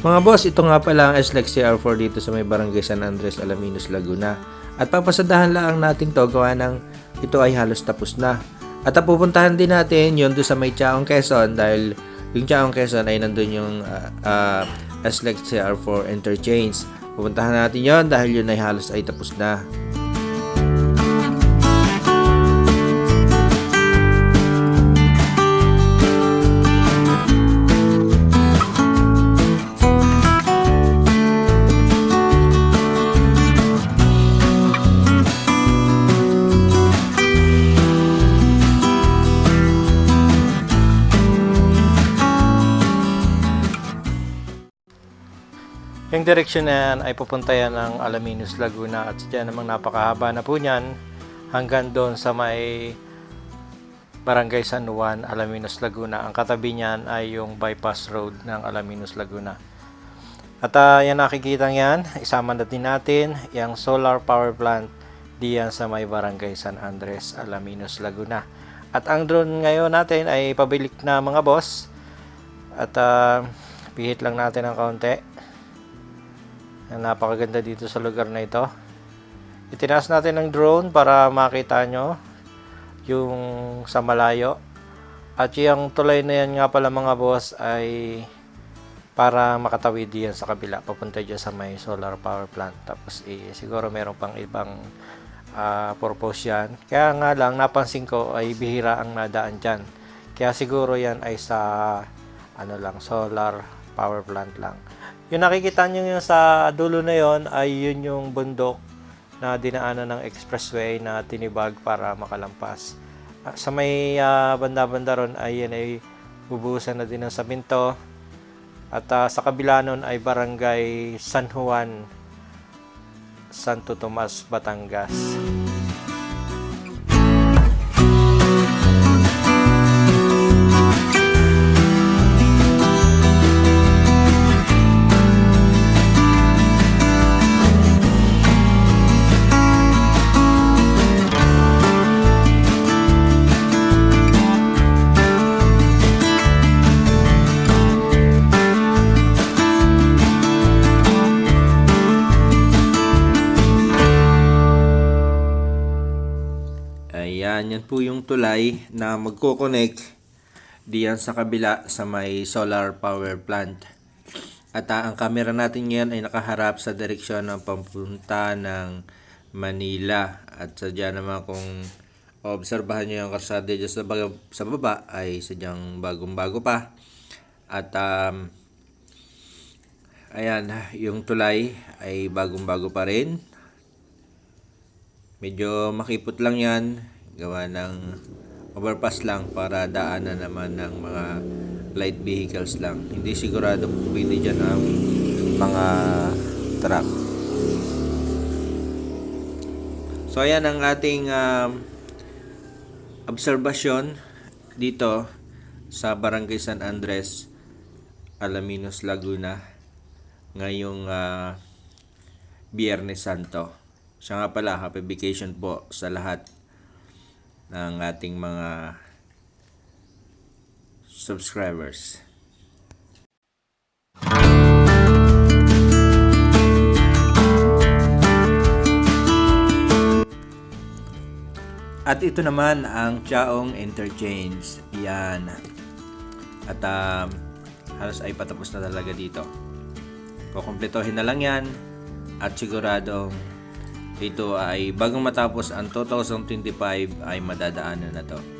Mga boss, ito nga pala ang SLEX CR4 dito sa may barangay San Andres, Alaminos, Laguna. At papasadahan lang natin to gawa ng ito ay halos tapos na. At pupuntahan din natin yun doon sa may Chaong Quezon dahil yung Chaong Quezon ay nandun yung uh, uh, SLEX CR4 interchange. Pupuntahan natin yon dahil yun ay halos ay tapos na. Yung direksyon na yan ay pupunta yan ng Alaminos, Laguna at dyan namang napakahaba na po niyan hanggang doon sa may Barangay San Juan, Alaminos, Laguna. Ang katabi niyan ay yung bypass road ng Alaminos, Laguna. At uh, yan nakikita yan, isama na din natin yung solar power plant diyan sa may Barangay San Andres, Alaminos, Laguna. At ang drone ngayon natin ay pabilik na mga boss. At uh, pihit lang natin ng kaunti. Ang napakaganda dito sa lugar na ito. Itinaas natin ng drone para makita nyo yung sa malayo. At yung tulay na yan nga pala mga boss ay para makatawid yan sa kabila. Papunta dyan sa may solar power plant. Tapos eh, siguro meron pang ibang uh, purpose yan. Kaya nga lang napansin ko ay bihira ang nadaan dyan. Kaya siguro yan ay sa ano lang solar power plant lang. Yung nakikita nyo yung sa dulo na yon ay yun yung bundok na dinaanan ng expressway na tinibag para makalampas. Ah, Sa may ah, banda-banda ron ay yan ay bubuhusan na din ng saminto. At ah, sa kabila nun ay barangay San Juan, Santo Tomas, Batangas. Ayan, yan po yung tulay na magkoconnect diyan sa kabila sa may solar power plant. At ah, ang camera natin ngayon ay nakaharap sa direksyon ng pampunta ng Manila. At sadya naman kung obserbahan nyo yung karsada dyan sa, baga, sa baba ay sadyang bagong-bago pa. At um, ayan, yung tulay ay bagong-bago pa rin. Medyo makipot lang yan. Gawa ng overpass lang para daanan naman ng mga light vehicles lang. Hindi sigurado pwede dyan ang mga truck. So ayan ang ating um, obserbasyon dito sa Barangay San Andres, Alaminos, Laguna ngayong ah, Biyernes Santo. Siya nga pala, happy vacation po sa lahat ng ating mga subscribers. At ito naman ang Chaong Interchange. Yan. At um, halos ay patapos na talaga dito. Kukumpletohin na lang yan at siguradong ito ay bagong matapos ang 2025 ay madadaanan na to.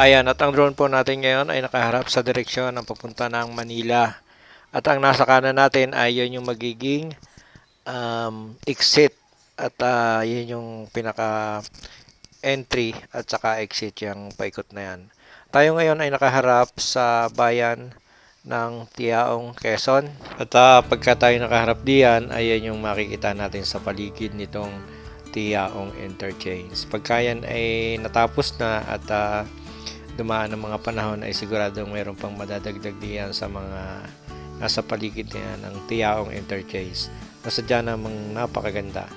Ayan, at ang drone po natin ngayon ay nakaharap sa direksyon ng papunta ng Manila. At ang nasa kanan natin ay yun yung magiging um, exit. At ah, yun yung pinaka entry at saka exit yung paikot na yan. Tayo ngayon ay nakaharap sa bayan ng Tiaong, Quezon. At ah, pagka tayo nakaharap diyan, ayan yung makikita natin sa paligid nitong Tiaong Interchange. Pagka yan ay natapos na at ah, dumaan ng mga panahon ay siguradong mayroon pang madadagdag diyan sa mga nasa paligid niya ng Tiaong Interchange. Nasadya namang napakaganda.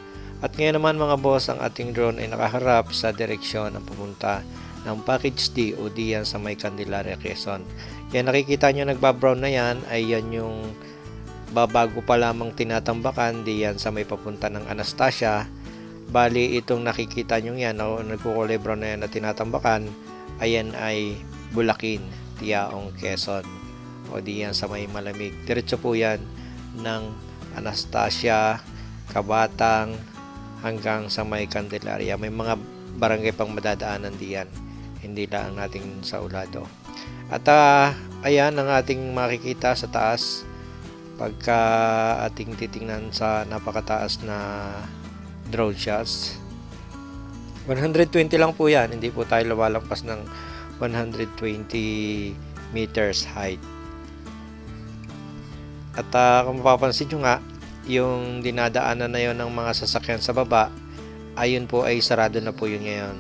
At ngayon naman mga boss, ang ating drone ay nakaharap sa direksyon ng pupunta ng package D o diyan sa may Candelaria, Quezon. Yan nakikita nyo nagbabrown na yan ay yan yung babago pa lamang tinatambakan diyan sa may papunta ng Anastasia. Bali itong nakikita nyo yan o nagkukulay brown na yan na tinatambakan ayan ay Bulakin, Tiaong, Quezon o diyan sa may malamig. Diretso po yan ng Anastasia, Kabatang, hanggang sa may Candelaria. May mga barangay pang madadaanan diyan. Hindi lang natin sa Ulado. At ah, ayan ang ating makikita sa taas pagka ating titingnan sa napakataas na drone shots. 120 lang po yan. Hindi po tayo lumalampas ng 120 meters height. At ah, kung mapapansin nyo nga, yung dinadaanan na yon ng mga sasakyan sa baba, ayun po ay sarado na po yun ngayon.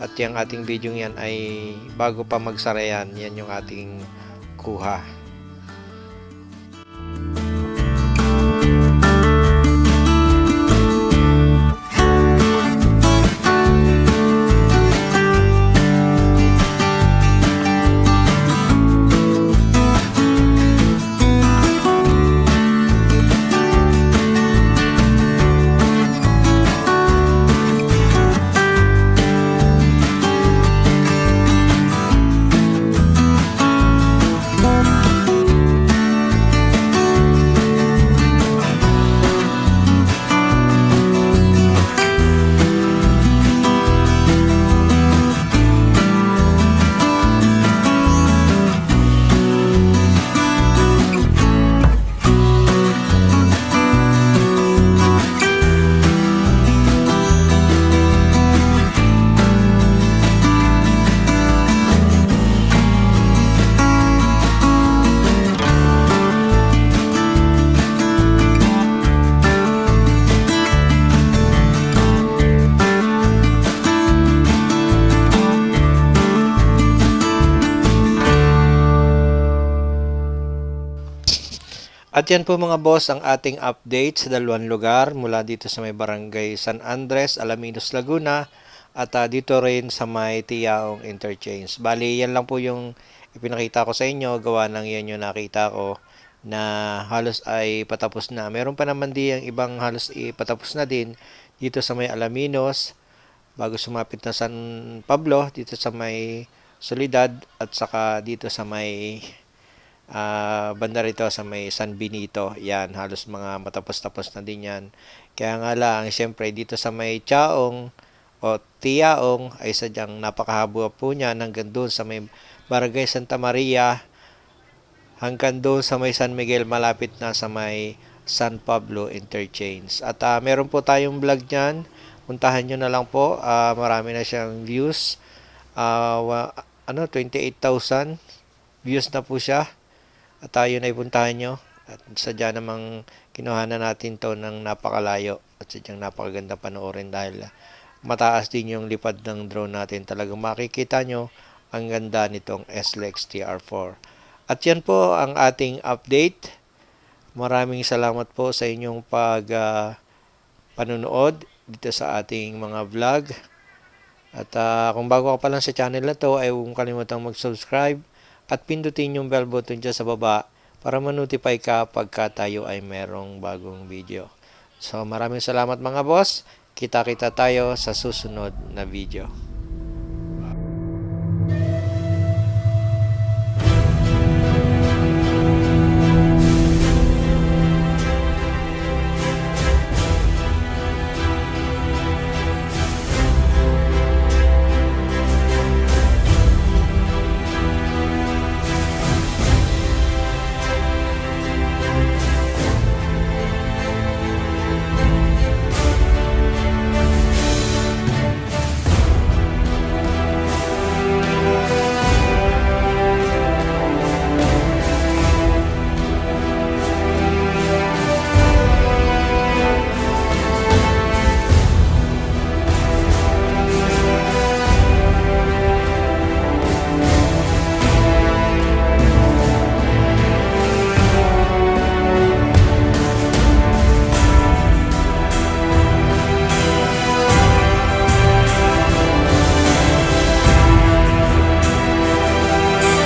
At yung ating video yan ay bago pa magsara yan, yan yung ating kuha. At yan po mga boss ang ating update sa dalawang lugar mula dito sa may barangay San Andres, Alaminos, Laguna at ah, dito rin sa may Tiyaong Interchange. Bali, yan lang po yung ipinakita ko sa inyo. Gawa ng yan yung nakita ko na halos ay patapos na. Meron pa naman di ang ibang halos ipatapos na din dito sa may Alaminos bago sumapit na San Pablo dito sa may Solidad at saka dito sa may ah banda rito sa may San Benito. Yan, halos mga matapos-tapos na din yan. Kaya nga lang, syempre dito sa may Chaong o Tiaong ay sadyang napakahaba po niyan hanggang doon sa may Barangay Santa Maria hanggang doon sa may San Miguel malapit na sa may San Pablo Interchange. At ah, meron po tayong vlog niyan. Puntahan nyo na lang po. Ah, marami na siyang views. Wa- ano, 28,000 views na po siya. At tayo na ipuntahan nyo. At sadya namang kinuha na natin to ng napakalayo. At sadyang napakaganda panoorin dahil mataas din yung lipad ng drone natin. Talagang makikita nyo ang ganda nitong SLEX TR4. At yan po ang ating update. Maraming salamat po sa inyong pag ah, panunood dito sa ating mga vlog. At ah, kung bago ka pa lang sa channel na to, ay huwag kalimutang mag-subscribe at pindutin yung bell button dyan sa baba para ma-notify ka pagka tayo ay merong bagong video. So maraming salamat mga boss. Kita-kita tayo sa susunod na video.